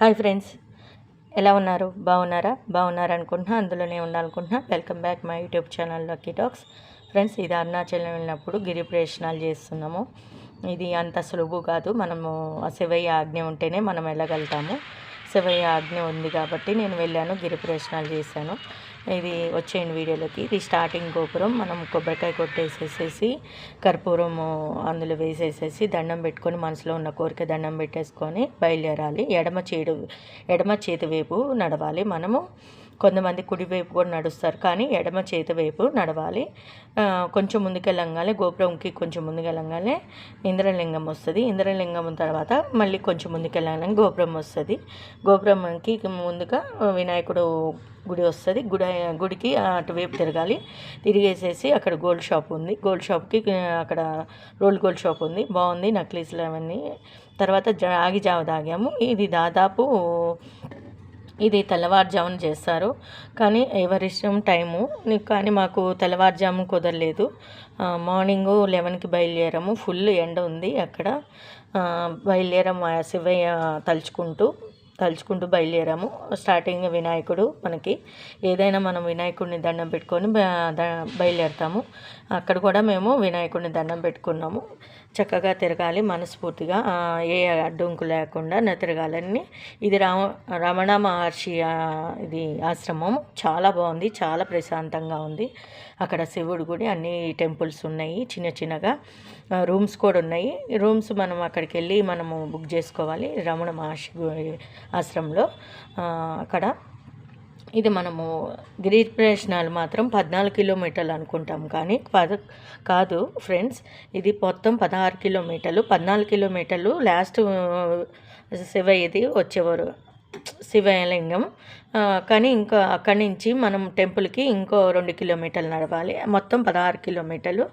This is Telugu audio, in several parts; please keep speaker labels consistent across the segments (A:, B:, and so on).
A: Hi friends. ఎలా ఉన్నారు? బాగున్నారా? బాగున్నారా అనుకుంటున్నా. అందులోనే ఉండాలనుకుంటున్నా. Welcome back my YouTube channel lucky talks. Friends ఇది అరుణాచలం వెళ్ళినప్పుడు గిరి ప్రవేశనాలు చేస్తున్నాము. ఇది అంత సులువు కాదు. మనము శివయ్య ఆజ్ఞ ఉంటేనే మనం వెళ్ళగలుగుతాము. శివయ్య ఆజ్ఞ ఉంది కాబట్టి నేను వెళ్ళాను గిరి ప్రదర్శనాలు చేశాను. ఇది వచ్చేయండి వీడియోలోకి. ఇది స్టార్టింగ్ గోపురం. మనం కొబ్బరికాయ కొట్టేసేసేసి కర్పూరము అందులో వేసేసేసి దండం పెట్టుకొని మనసులో ఉన్న కోరిక దండం పెట్టేసుకొని బయలుదేరాలి. ఎడమ చేడు ఎడమ చేతి వైపు నడవాలి మనము. కొంతమంది కుడివైపు కూడా నడుస్తారు కానీ ఎడమ చేతి వైపు నడవాలి. కొంచెం ముందుకెళ్ళంగానే గోపురంకి కొంచెం ముందుకెళ్ళంగానే ఇంద్రలింగం వస్తుంది. ఇంద్రలింగం తర్వాత మళ్ళీ కొంచెం ముందుకెళ్ళంగానే గోపురం వస్తుంది. గోపురంకి ముందుగా వినాయకుడు గుడి వస్తుంది. గుడి గుడికి అటువైపు తిరగాలి. తిరిగేసేసి అక్కడ గోల్డ్ షాప్ ఉంది. గోల్డ్ షాప్కి అక్కడ రోల్ గోల్డ్ షాప్ ఉంది. బాగుంది. నక్లీస్లు అవన్నీ. తర్వాత ఆగి జావ తాగాము. ఇది దాదాపు ఇది తెల్లవారుజామున చేస్తారు. కానీ ఎవరిష్టం టైము. కానీ మాకు తెల్లవారుజాము కుదరలేదు. మార్నింగు లెవెన్కి బయలుదేరాము. ఫుల్ ఎండ ఉంది అక్కడ. బయలుదేరాము శివయ్య తలుచుకుంటూ తలుచుకుంటూ బయలుదేరాము. స్టార్టింగ్ వినాయకుడు మనకి. ఏదైనా మనం వినాయకుడిని దండం పెట్టుకొని బయలుదేరుతాము. అక్కడ కూడా మేము వినాయకుడిని దండం పెట్టుకున్నాము. చక్కగా తిరగాలి మనస్ఫూర్తిగా. ఏ అడ్డంకు లేకుండా తిరగాలని ఇది రామ రమణ మహర్షి ఇది ఆశ్రమం. చాలా బాగుంది చాలా ప్రశాంతంగా ఉంది. అక్కడ శివుడు గుడి అన్ని టెంపుల్స్ ఉన్నాయి చిన్న చిన్నగా. రూమ్స్ కూడా ఉన్నాయి. రూమ్స్ మనం అక్కడికి వెళ్ళి మనము బుక్ చేసుకోవాలి రమణ మహర్షి ఆశ్రమంలో. అక్కడ ఇది మనము గిరి ప్రదర్శనాలు మాత్రం పద్నాలుగు కిలోమీటర్లు అనుకుంటాం కానీ పద కాదు ఫ్రెండ్స్ ఇది మొత్తం పదహారు కిలోమీటర్లు. పద్నాలుగు కిలోమీటర్లు లాస్ట్ శివయ్యది వచ్చేవారు. శివలింగం. కానీ ఇంకా అక్కడి నుంచి మనం టెంపుల్కి ఇంకో రెండు కిలోమీటర్లు నడవాలి. మొత్తం పదహారు కిలోమీటర్లు.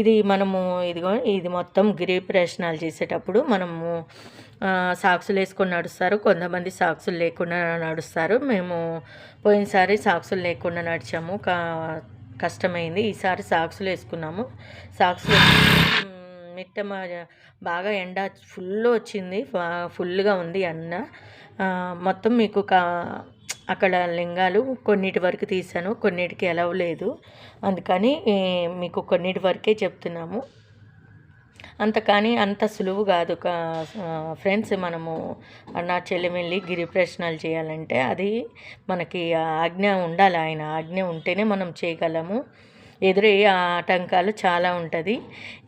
A: ఇది మనము ఇదిగో ఇది మొత్తం గిరి ప్రదర్శనాలు చేసేటప్పుడు మనము సాక్సులు వేసుకొని నడుస్తారు. కొంతమంది సాక్సులు లేకుండా నడుస్తారు. మేము పోయినసారి సాక్సులు లేకుండా నడిచాము. కా కష్టమైంది. ఈసారి సాక్సులు వేసుకున్నాము. సాక్సులు మిట్ట బాగా ఎండ ఫుల్ వచ్చింది. ఫుల్గా ఉంది అన్న మొత్తం మీకు కా అక్కడ లింగాలు కొన్నిటి వరకు తీసాను కొన్నిటికి ఎలవ్ లేదు. అందుకని మీకు కొన్నిటి వరకే చెప్తున్నాము. అంత కానీ అంత సులువు కాదు. ఫ్రెండ్స్ మనము అరుణాచలం వెళ్ళి గిరి ప్రశ్నలు చేయాలంటే అది మనకి ఆజ్ఞ ఉండాలి. ఆయన ఆజ్ఞ ఉంటేనే మనం చేయగలము. ఎదురయ్యే ఆటంకాలు చాలా ఉంటుంది.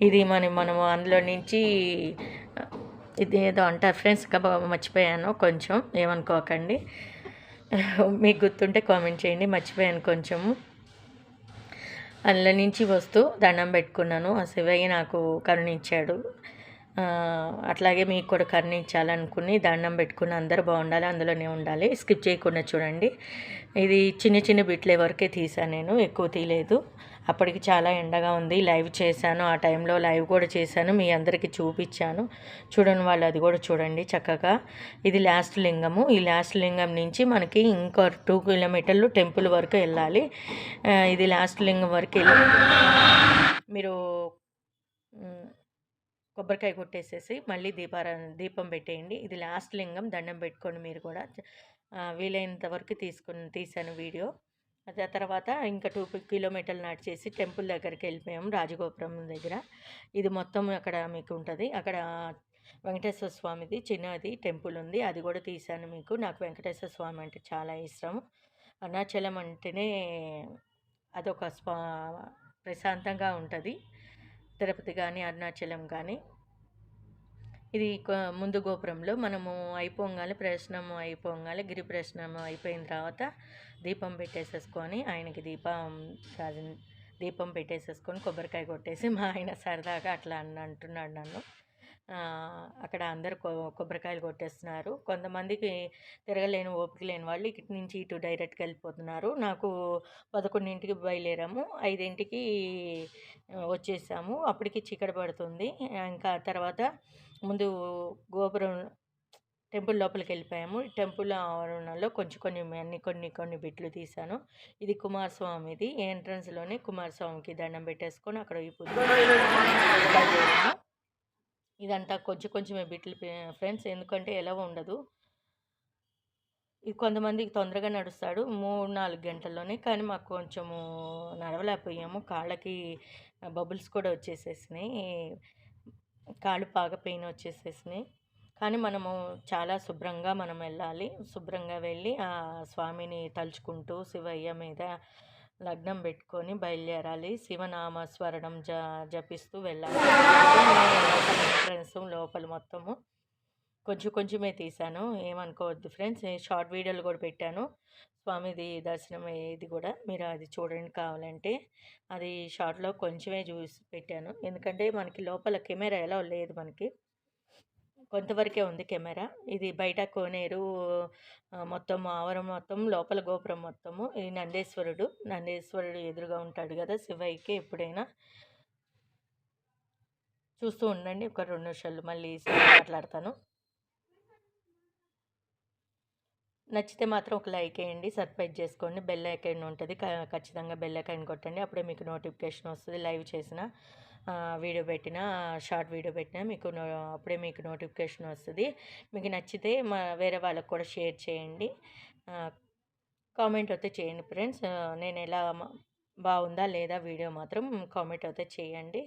A: ఇది మనం మనము అందులో నుంచి ఇది ఏదో అంటారు. ఫ్రెండ్స్ మర్చిపోయాను. కొంచెం ఏమనుకోకండి. మీకు గుర్తుంటే కామెంట్ చేయండి మర్చిపోయాను కొంచెం. అందులో నుంచి వస్తూ దండం పెట్టుకున్నాను. ఆ శివయ్య నాకు కరుణించాడు. అట్లాగే మీకు కూడా కర్ణించాలనుకుని దండం పెట్టుకుని అందరూ బాగుండాలి అందులోనే ఉండాలి. స్కిప్ చేయకుండా చూడండి. ఇది చిన్న చిన్న బిట్లే వరకే తీసాను నేను ఎక్కువ తీయలేదు. అప్పటికి చాలా ఎండగా ఉంది. లైవ్ చేశాను. ఆ టైంలో లైవ్ కూడా చేశాను. మీ అందరికీ చూపించాను. చూడండి వాళ్ళు అది కూడా చూడండి చక్కగా. ఇది లాస్ట్ లింగము. ఈ లాస్ట్ లింగం నుంచి మనకి ఇంకో టూ కిలోమీటర్లు టెంపుల్ వరకు వెళ్ళాలి. ఇది లాస్ట్ లింగం వరకు వెళ్ళి మీరు కొబ్బరికాయ కొట్టేసేసి మళ్ళీ దీపారా దీపం పెట్టేయండి. ఇది లాస్ట్ లింగం దండం పెట్టుకొని మీరు కూడా. వీలైనంత వరకు తీసుకుని తీసాను వీడియో. ఆ తర్వాత ఇంకా టూ కిలోమీటర్లు నడిచేసి టెంపుల్ దగ్గరికి వెళ్ళిపోయాము రాజగోపురం దగ్గర. ఇది మొత్తం అక్కడ మీకు ఉంటుంది. అక్కడ వెంకటేశ్వర స్వామిది చిన్నది టెంపుల్ ఉంది. అది కూడా తీశాను మీకు. నాకు వెంకటేశ్వర స్వామి అంటే చాలా ఇష్టం. అరుణాచలం అంటేనే అదొక స్వా ప్రశాంతంగా ఉంటుంది. తిరుపతి కానీ అరుణాచలం కానీ ఇది ముందు గోపురంలో మనము అయిపోగానే ప్రశ్నము అయిపోగానే గిరి ప్రశ్నం అయిపోయిన తర్వాత దీపం పెట్టేసేసుకొని ఆయనకి దీపం దీపం పెట్టేసేసుకొని కొబ్బరికాయ కొట్టేసి మా ఆయన సరదాగా అట్లా అని అంటున్నాడు నన్ను. అక్కడ అందరు కొబ్బరికాయలు కొట్టేస్తున్నారు. కొంతమందికి తిరగలేని ఓపిక లేని వాళ్ళు ఇటు నుంచి ఇటు డైరెక్ట్గా వెళ్ళిపోతున్నారు. నాకు పదకొండింటికి బయలుదేరాము. ఐదింటికి వచ్చేసాము. అప్పటికి చీకటి పడుతుంది. ఇంకా తర్వాత ముందు గోపురం టెంపుల్ లోపలికి వెళ్ళిపోయాము. టెంపుల్ ఆవరణలో కొంచెం కొన్ని అన్ని కొన్ని కొన్ని బిట్లు తీశాను. ఇది కుమారస్వామిది. ఎంట్రన్స్లోనే కుమారస్వామికి దండం పెట్టేసుకొని అక్కడ ఇదంతా కొంచెం కొంచెమే బిట్లు ఫ్రెండ్స్ ఎందుకంటే ఎలా ఉండదు. ఇది కొంతమందికి తొందరగా నడుస్తాడు మూడు నాలుగు గంటల్లోనే కానీ మాకు కొంచెము నడవలేకపోయాము. కాళ్ళకి బబుల్స్ కూడా వచ్చేసేసినాయి. కాళ్ళు బాగా పెయిన్ వచ్చేసేసినాయి. కానీ మనము చాలా శుభ్రంగా మనం వెళ్ళాలి. శుభ్రంగా వెళ్ళి ఆ స్వామిని తలుచుకుంటూ శివయ్య మీద లగ్నం పెట్టుకొని బయలుదేరాలి. శివనామ స్వరణం జ జపిస్తూ వెళ్ళాలి. ఫ్రెండ్స్ లోపల మొత్తము కొంచెం కొంచెమే తీశాను. ఏమనుకోవద్దు ఫ్రెండ్స్ నేను షార్ట్ వీడియోలు కూడా పెట్టాను. స్వామిది దర్శనం ఇది కూడా మీరు అది చూడండి కావాలంటే. అది షార్ట్లో కొంచెమే చూసి పెట్టాను. ఎందుకంటే మనకి లోపల కెమెరా ఎలా లేదు మనకి. కొంతవరకే ఉంది కెమెరా. ఇది బయట కోనేరు మొత్తం ఆవరం మొత్తం లోపల గోపురం మొత్తము. ఈ నందేశ్వరుడు. నందేశ్వరుడు ఎదురుగా ఉంటాడు కదా శివయ్యకి ఎప్పుడైనా. చూస్తూ ఉండండి. ఒక రెండు నిమిషాలు మళ్ళీ మాట్లాడతాను. నచ్చితే మాత్రం ఒక లైక్ వేయండి సబ్స్క్రైబ్ చేసుకోండి. బెల్ ఐకాన్ ఉంటుంది. ఖచ్చితంగా బెల్ ఐకాన్ కొట్టండి. అప్పుడే మీకు నోటిఫికేషన్ వస్తుంది. లైవ్ చేసిన వీడియో పెట్టిన షార్ట్ వీడియో పెట్టినా మీకు అప్పుడే మీకు నోటిఫికేషన్ వస్తుంది. మీకు నచ్చితే మా వేరే వాళ్ళకు కూడా షేర్ చేయండి. కామెంట్ అయితే చేయండి ఫ్రెండ్స్. నేను ఎలా బాగుందా లేదా వీడియో మాత్రం కామెంట్ అయితే చేయండి.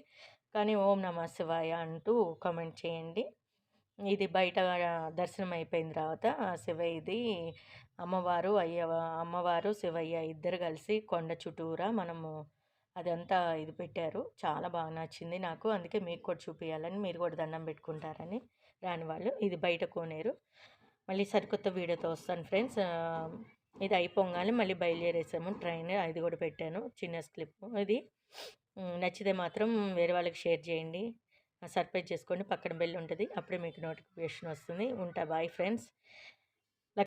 A: కానీ ఓం నమ శివాయ అంటూ కామెంట్ చేయండి. ఇది బయట దర్శనం అయిపోయిన తర్వాత శివయ్యది అమ్మవారు అయ్య అమ్మవారు శివయ్య ఇద్దరు కలిసి కొండ చుట్టూరా మనము అదంతా ఇది పెట్టారు. చాలా బాగా నచ్చింది నాకు. అందుకే మీకు కూడా చూపించాలని మీరు కూడా దండం పెట్టుకుంటారని రాని వాళ్ళు ఇది బయట కోనేరు. మళ్ళీ సరికొత్త వీడియోతో వస్తాను ఫ్రెండ్స్. ఇది అయిపోగానే మళ్ళీ బయలుదేరేసాము. ట్రైన్ అది కూడా పెట్టాను. చిన్న స్లిప్ ఇది. నచ్చితే మాత్రం వేరే వాళ్ళకి షేర్ చేయండి. సర్ప్రైజ్ చేసుకోండి. పక్కన బెల్ ఉంటుంది. అప్పుడే మీకు నోటిఫికేషన్ వస్తుంది. ఉంటా బాయ్ ఫ్రెండ్స్.